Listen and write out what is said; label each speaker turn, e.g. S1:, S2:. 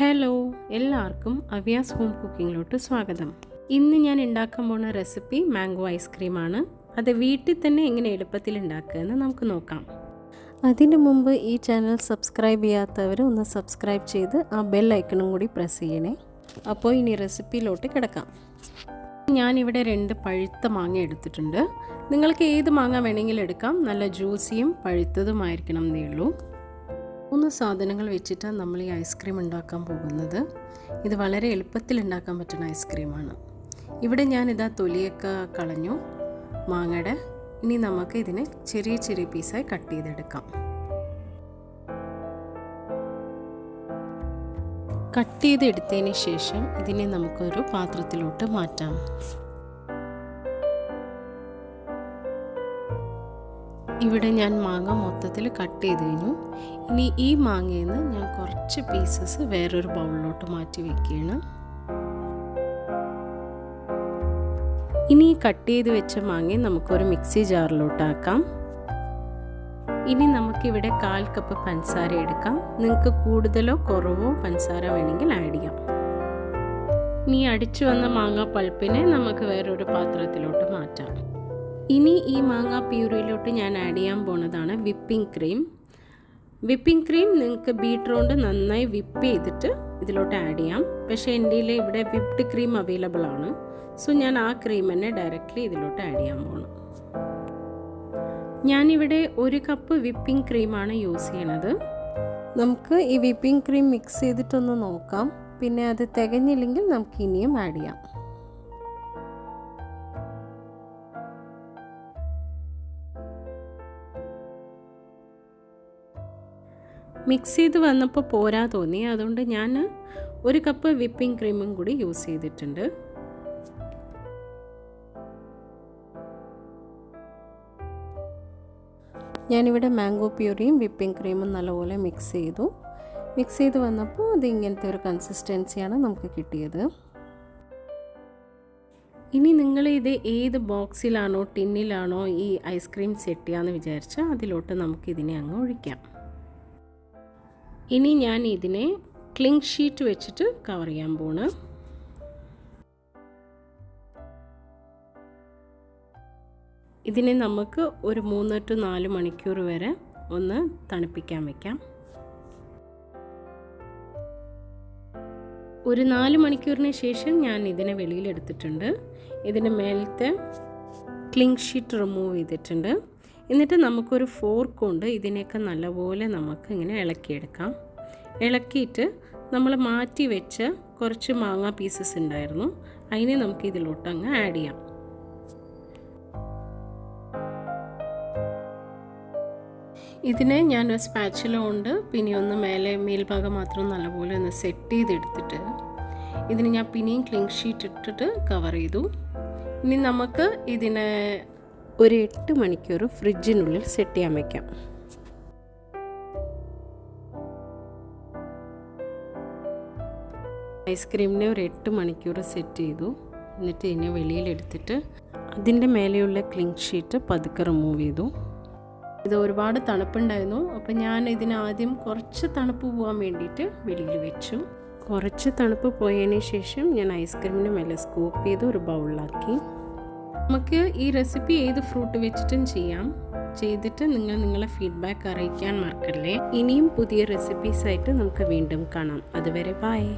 S1: Hello എല്ലാവർക്കും അവ്യാസ് home കുക്കിങ്ങിലോട്ട് സ്വാഗതം. ഇന്ന് ഞാൻ ഉണ്ടാക്കാൻ പോണ റെസിപ്പി മാംഗോ ഐസ്ക്രീമാണ് അത് വീട്ടിൽ തന്നെ എങ്ങനെ എളുപ്പത്തിൽ ഉണ്ടാക്കുക എന്ന് നമുക്ക് നോക്കാം.
S2: അതിനു മുമ്പ് ഈ ചാനൽ സബ്സ്ക്രൈബ് ചെയ്യാത്തവർ ഒന്ന് സബ്സ്ക്രൈബ് ചെയ്ത് ആ ബെൽ ഐക്കണും കൂടി പ്രസ് ചെയ്യണേ. അപ്പോൾ ഇനി റെസിപ്പിയിലോട്ട് കിടക്കാം.
S1: ഞാനിവിടെ രണ്ട് പഴുത്ത മാങ്ങ എടുത്തിട്ടുണ്ട്. നിങ്ങൾക്ക് ഏത് മാങ്ങ വേണമെങ്കിലും എടുക്കാം. നല്ല ജ്യൂസിയും പഴുത്തതുമായിരിക്കണം എന്നേ ഉള്ളൂ. മൂന്ന് സാധനങ്ങൾ വെച്ചിട്ടാണ് നമ്മൾ ഈ ഐസ്ക്രീം ഉണ്ടാക്കാൻ പോകുന്നത്. ഇത് വളരെ എളുപ്പത്തിൽ ഉണ്ടാക്കാൻ പറ്റുന്ന ഐസ്ക്രീമാണ്. ഇവിടെ ഞാൻ ഇതാ തൊലിയൊക്കെ കളഞ്ഞു. മാങ്ങയുടെ. ഇനി നമുക്ക് ഇതിനെ ചെറിയ ചെറിയ പീസായി കട്ട് ചെയ്തെടുക്കാം. കട്ട് ചെയ്തെടുത്തതിന് ശേഷം ഇതിനെ നമുക്കൊരു പാത്രത്തിലോട്ട് മാറ്റാം. ഇവിടെ ഞാൻ മാങ്ങ മൊത്തത്തിൽ കട്ട് ചെയ്ത് കഴിഞ്ഞു. ഇനി ഈ മാങ്ങയിൽ നിന്ന് ഞാൻ കുറച്ച് പീസസ് വേറൊരു ബൗളിലോട്ട് മാറ്റി വെക്കുകയാണ്. ഇനി ഈ കട്ട് ചെയ്ത് വെച്ച മാങ്ങ നമുക്കൊരു മിക്സി ജാറിലോട്ടാക്കാം ഇനി നമുക്കിവിടെ കാൽ കപ്പ് പഞ്ചസാര എടുക്കാം. നിങ്ങൾക്ക് കൂടുതലോ കുറവോ പഞ്ചസാര വേണമെങ്കിൽ ആഡ് ചെയ്യാം. ഇനി അടിച്ചു വന്ന മാങ്ങ പൾപ്പിനെ നമുക്ക് വേറൊരു പാത്രത്തിലോട്ട് മാറ്റാം. ഇനി ഈ മാങ്ങ പ്യൂരിയിലോട്ട് ഞാൻ ആഡ് ചെയ്യാൻ പോണതാണ് വിപ്പിംഗ് ക്രീം വിപ്പിംഗ് ക്രീം നിങ്ങൾക്ക് കൊണ്ട് നന്നായി വിപ്പ് ചെയ്തിട്ട് ഇതിലോട്ട് ആഡ് ചെയ്യാം. പക്ഷേ എന്റെ ഇവിടെ വിപ്ഡ് ക്രീം അവൈലബിൾ ആണ്. സോ ഞാൻ ആ ക്രീം തന്നെ ഡയറക്റ്റ്ലി ഇതിലോട്ട് ആഡ് ചെയ്യാൻ പോകണം ഞാനിവിടെ ഒരു കപ്പ് വിപ്പിംഗ് ക്രീമാണ് യൂസ് ചെയ്യണത്.
S2: നമുക്ക് ഈ വിപ്പിംഗ് ക്രീം മിക്സ് ചെയ്തിട്ടൊന്ന് നോക്കാം. പിന്നെ അത് തികഞ്ഞില്ലെങ്കിൽ നമുക്ക് ഇനിയും ആഡ് ചെയ്യാം.
S1: മിക്സ് ചെയ്ത് വന്നപ്പോൾ പോരാ തോന്നി. അതുകൊണ്ട് ഞാൻ ഒരു കപ്പ് വിപ്പിംഗ് ക്രീമും കൂടി യൂസ് ചെയ്തിട്ടുണ്ട്.
S2: ഞാനിവിടെ മാംഗോ പ്യൂറിയും വിപ്പിംഗ് ക്രീമും നല്ലപോലെ മിക്സ് ചെയ്തു. മിക്സ് ചെയ്ത് വന്നപ്പോൾ അത് ഇങ്ങനത്തെ ഒരു കൺസിസ്റ്റൻസിയാണ് നമുക്ക് കിട്ടിയത്.
S1: ഇനി നിങ്ങൾ ഇത് ഏത് ബോക്സിലാണോ ടിന്നിലാണോ ഈ ഐസ്ക്രീം സെറ്റ് ചെയ്യാമെന്ന് വിചാരിച്ചാൽ അതിലോട്ട് നമുക്കിതിനെ അങ്ങ് ഒഴിക്കാം. ഇനി ഞാൻ ഇതിനെ ക്ലിങ് ഷീറ്റ് വെച്ചിട്ട് കവർ ചെയ്യാൻ പോണ്. ഇതിനെ നമുക്ക് ഒരു മൂന്ന് ടു നാല് മണിക്കൂർ വരെ ഒന്ന് തണുപ്പിക്കാൻ വെക്കാം. ഒരു നാല് മണിക്കൂറിന് ശേഷം ഞാൻ ഇതിനെ വെളിയിലെടുത്തിട്ടുണ്ട് ഇതിന്റെ മേലത്തെ ക്ലിങ് ഷീറ്റ് റിമൂവ് ചെയ്തിട്ടുണ്ട്. എന്നിട്ട് നമുക്കൊരു ഫോർക്ക് കൊണ്ട് ഇതിനെയൊക്കെ നല്ലപോലെ നമുക്ക് ഇങ്ങനെ ഇളക്കിയെടുക്കാം. ഇളക്കിയിട്ട് നമ്മൾ മാറ്റി വെച്ച കുറച്ച് മാങ്ങ പീസസ് ഉണ്ടായിരുന്നു. അതിനെ നമുക്ക് ഇതിലോട്ട് അങ്ങ് ആഡ് ചെയ്യാം. ഇതിനെ ഞാൻ സ്പാച്ചില കൊണ്ട് പിന്നെ ഒന്ന് മേലെ മേൽഭാഗം മാത്രം നല്ലപോലെ ഒന്ന് സെറ്റ് ചെയ്തെടുത്തിട്ട് ഇതിന് ഞാൻ പിന്നെയും ക്ലിങ് ഷീറ്റ് ഇട്ടിട്ട് കവർ ചെയ്തു. ഇനി നമുക്ക് ഇതിനെ ഒരു എട്ട് മണിക്കൂർ ഫ്രിഡ്ജിനുള്ളിൽ സെറ്റ് ചെയ്യാൻ വയ്ക്കാം ഐസ്ക്രീമിനെ ഒരു എട്ട് മണിക്കൂർ സെറ്റ് ചെയ്തു. എന്നിട്ട് ഇതിനെ വെളിയിലെടുത്തിട്ട് അതിന്റെ മേലെയുള്ള ക്ലിങ് ഷീറ്റ് പതുക്കെ റിമൂവ് ചെയ്തു. ഇത് ഒരുപാട് തണുപ്പുണ്ടായിരുന്നു. അപ്പോൾ ഞാൻ ഇതിനാദ്യം കുറച്ച് തണുപ്പ് പോകാൻ വേണ്ടിയിട്ട് വെളിയിൽ വെച്ചു. കുറച്ച് തണുപ്പ് പോയതിന് ശേഷം ഞാൻ ഐസ്ക്രീമിന് മേലെ സ്കൂപ്പ് ചെയ്ത് ഒരു ബൗളിലാക്കി. നമുക്ക് ഈ റെസിപ്പി ഏത് ഫ്രൂട്ട് വെച്ചിട്ടും ചെയ്യാം. ചെയ്തിട്ട് നിങ്ങൾ നിങ്ങളെ ഫീഡ്ബാക്ക് അറിയിക്കാൻ മറക്കല്ലേ. ഇനിയും പുതിയ റെസിപ്പീസായിട്ട് നമുക്ക് വീണ്ടും കാണാം. അതുവരെ ബൈ